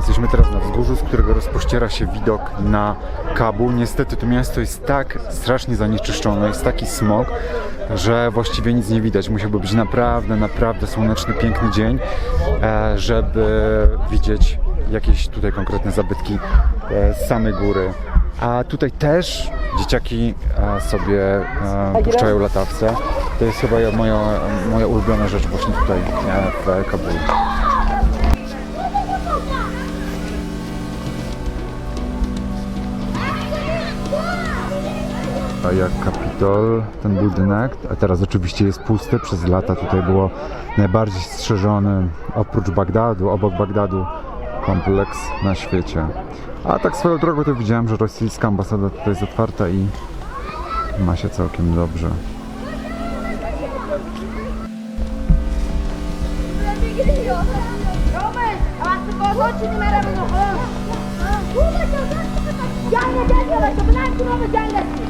Jesteśmy teraz na wzgórzu, z którego rozpościera się widok na Kabul. Niestety to miasto jest tak strasznie zanieczyszczone, jest taki smog, że właściwie nic nie widać. Musiałby być naprawdę, naprawdę słoneczny, piękny dzień, e, żeby widzieć jakieś tutaj konkretne zabytki e, z samej góry. A tutaj też dzieciaki e, sobie puszczają latawce. To jest chyba moja, moja ulubiona rzecz właśnie tutaj w Kabulu. Jak Kapitol, ten budynek, a teraz oczywiście jest pusty, przez lata tutaj było najbardziej strzeżony, oprócz Bagdadu, obok Bagdadu, kompleks na świecie. A tak swoją drogą to widziałem, że rosyjska ambasada tutaj jest otwarta i ma się całkiem dobrze. Roman, abajo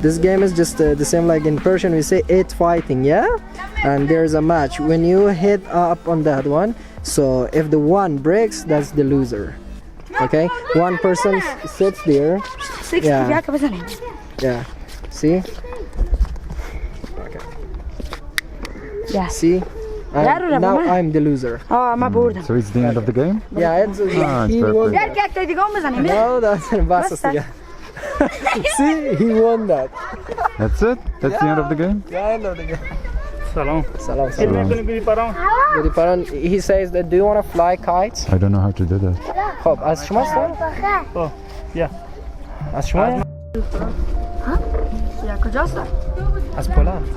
This game is just uh, the same like in Persian we say eight fighting, yeah? And there's a match. When you hit up on that one, so if the one breaks, that's the loser. Okay? One person sits there. Yeah. Yeah. See? Okay. Yeah. See? Now I'm- Yarın now ama. I'm the loser. Aa ama burada. So it's the end of the game? Yeah, it's, Ah, it's he perfect. won. Erkek dedik olmasın mı? No, that's impossible. Yeah. See, he won that. That's it? That's the end of the game? Yeah, I know the game. سلام Salam, salam. میکنی بری پرام Gudi Paran, he says that do you want to fly kites? I don't know how to do that. خب از شما است؟ Oh, yeah. از شما؟ Ya kocası. از پولند.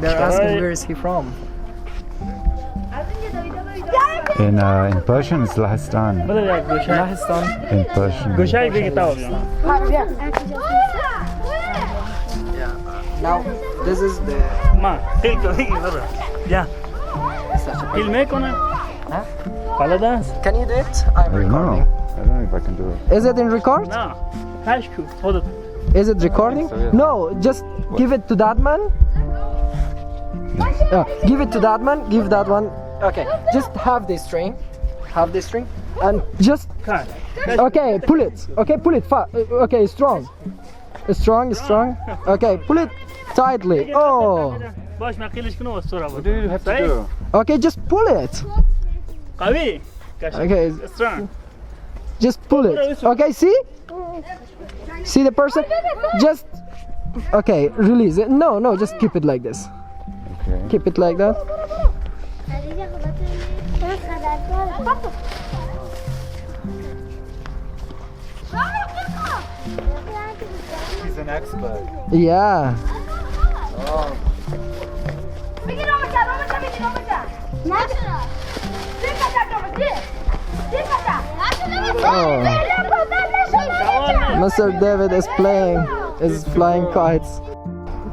They're asking Sorry. where is he from? In uh, in Persian, it's Lahistan. Lahistan. In Persian. Gushai big tao. Now this is the ma. Til to Yeah. Til me kona. Paladas. Can you do it? I'm recording. I don't know if I can do it. Is it in record? No. Hashku. Hold it. Is it recording? So, yeah. No, just what? give it to that man. Uh, give it to that man. Give that one Okay, just have this string. Have this string. And just کار Okay, pull it. Okay, pull it. Fa- uh, okay, strong. Strong, strong. Okay, pull it tightly. Oh. باش من قیلش کنم از تو را What do you have to Right? do? Okay, just pull it. قوی Okay, strong just pull it. Okay, see? See the person? Just. Okay, release it. No, no, just keep it like this. Okay. Keep it like that. He's an expert. Yeah. Bigin Roman sen Roman sen bigin Roman sen. Nasıl? Dik kaçak Roman dik. Dik kaçak. Oh. Mr. David is playing, is flying kites.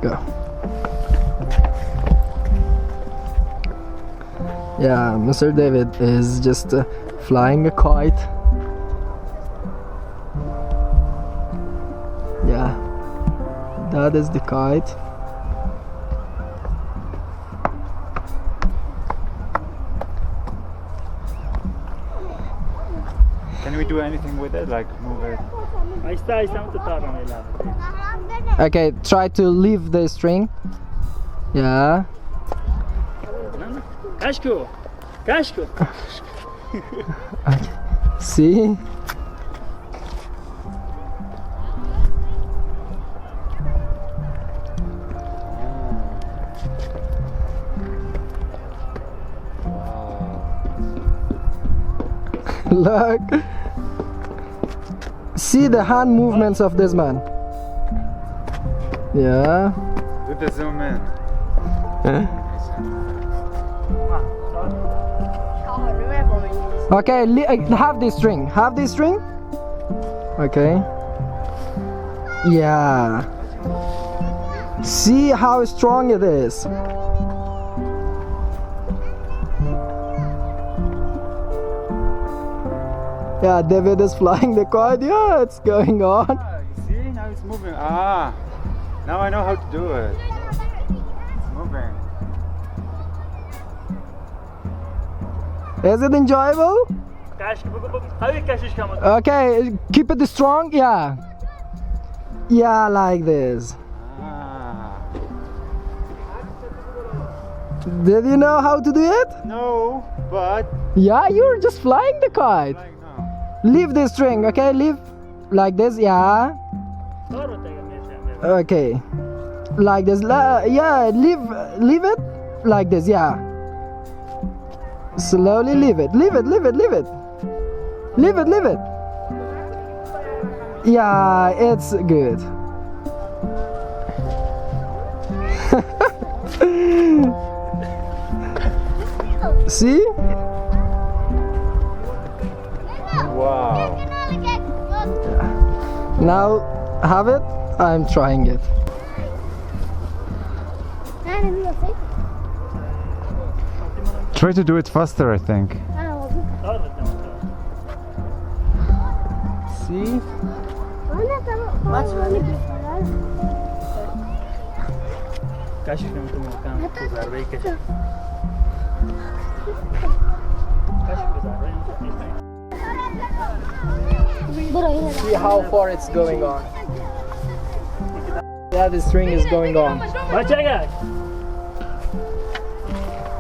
Go. Yeah, Mr. David is just uh, flying a kite. Yeah, that is the kite. Can we do anything with it? Like move it? Aí está, aí está muito Okay, try to leave the string. Yeah. Casco. Casco. See? Look. See the hand movements of this man. Yeah. Do the zoom in. Huh? Okay, uh, have this string. Have this string. Okay. Yeah. See how strong it is. Yeah, David is flying the kite. Yeah, it's going on. Ah, see, now it's moving. Ah, now I know how to do it. Is it enjoyable? Okay, keep it strong, yeah. Yeah, like this. Did you know how to do it? No, but. Yeah, you're just flying the kite. Leave this string, okay? Leave like this, yeah. Okay, like this, yeah. Leave, leave it like this, yeah. Slowly leave it. Leave it, leave it, leave it. Leave it, leave it. Yeah, it's good. See? Wow. Now have it. I'm trying it. Try to do it faster, I think. دارو See? کشش کم تو محکم تو ضربه کش کشش به ضربه See how far it's going on. Yeah, the string is going on.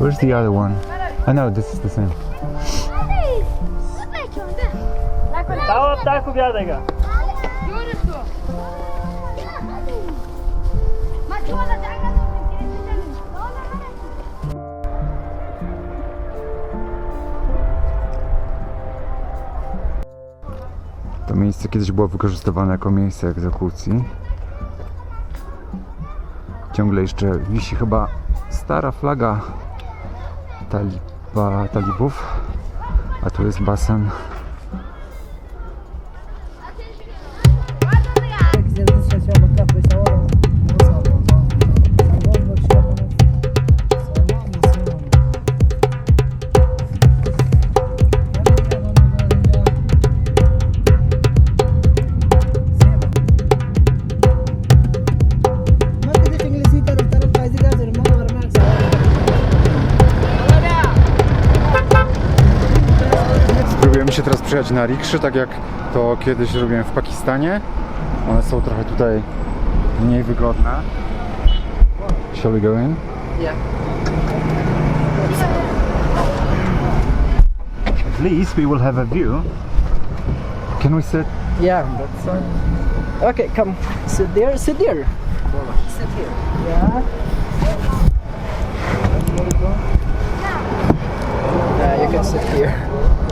Where's the other one? I know this is the same. To miejsce kiedyś było wykorzystywane jako miejsce egzekucji. Ciągle jeszcze wisi chyba stara flaga taliba, talibów, a tu jest basen. Przyjechać na rikszy, tak jak to kiedyś robiłem w Pakistanie. One są trochę tutaj mniej wygodne. Shall we go in? Yeah. At least we will have a view. Can we sit? Yeah, that's fine. Okay, come. Sit there. Sit there. Sit here. Yeah. Yeah, you can sit here.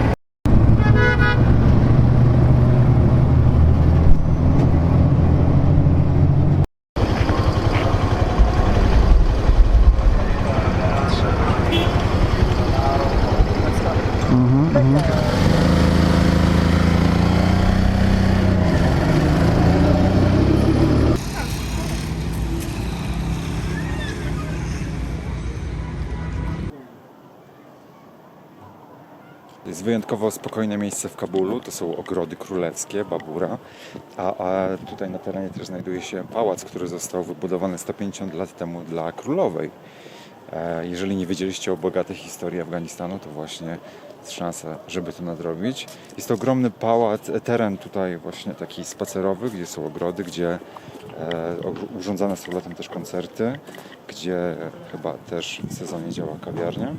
Jest wyjątkowo spokojne miejsce w Kabulu. To są ogrody królewskie, Babura. A, a tutaj na terenie też znajduje się pałac, który został wybudowany 150 lat temu dla królowej. E, Jeżeli nie wiedzieliście o bogatej historii Afganistanu, to właśnie jest szansa, żeby to nadrobić. Jest to ogromny pałac, e, teren tutaj właśnie taki spacerowy, gdzie są ogrody, gdzie e, urządzane są latem też koncerty, gdzie chyba też w sezonie działa kawiarnia.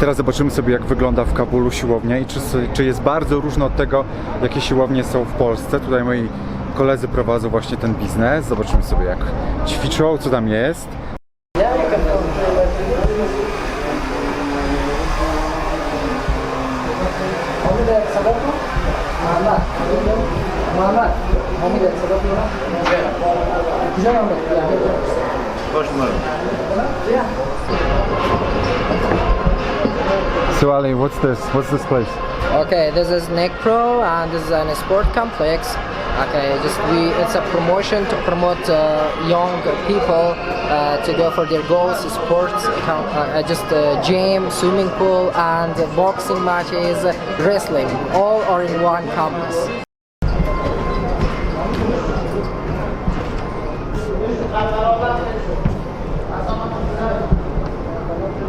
Teraz zobaczymy sobie, jak wygląda w Kabulu siłownia i czy, czy jest bardzo różno od tego, jakie siłownie są w Polsce. Tutaj moi koledzy prowadzą właśnie ten biznes. Zobaczymy sobie, jak ćwiczą, co tam jest. Güzel anlattı yani. Hoş mu? So Ali, what's this? What's this place? Okay, this is Nick Pro and this is an sport complex. Okay, just we it's a promotion to promote uh, young people uh, to go for their goals, sports, uh, uh, just uh, gym, swimming pool, and boxing matches, wrestling. All are in one campus.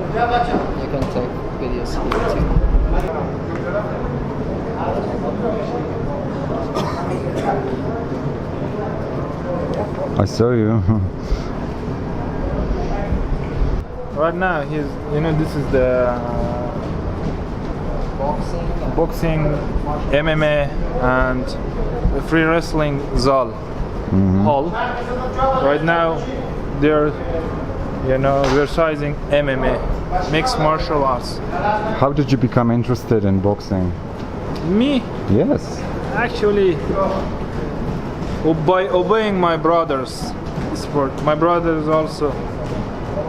You can take videos too. I saw you. Right now, he's, you know, this is the uh, Boxing. boxing, MMA, and free wrestling Zal hall. Right now, they're, you know, exercising MMA, mixed martial arts. How did you become interested in boxing? Me, Yes. actually, by obeying my brother's sport. My brother is also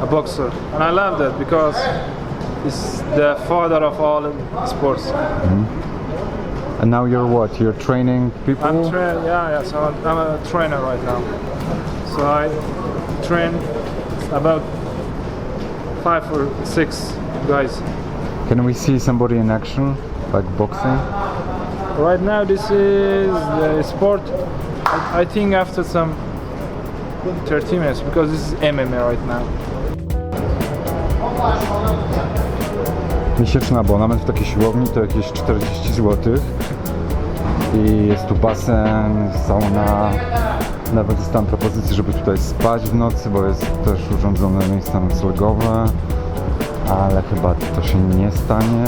a boxer, and I love that because he's the father of all sports. Mm-hmm. And now you're what? You're training people? I'm tra- yeah, yeah. So I'm, I'm a trainer right now. So I train about five or six guys. Can we see somebody in action, like boxing? Right now, this is the sport. I, think after some 30 minutes because this is MMA right now. Miesięczny abonament w takiej siłowni to jakieś 40 zł. I jest tu basen, sauna. Nawet dostałem propozycję, żeby tutaj spać w nocy, bo jest też urządzone miejsca noclegowe. Ale chyba to się nie stanie.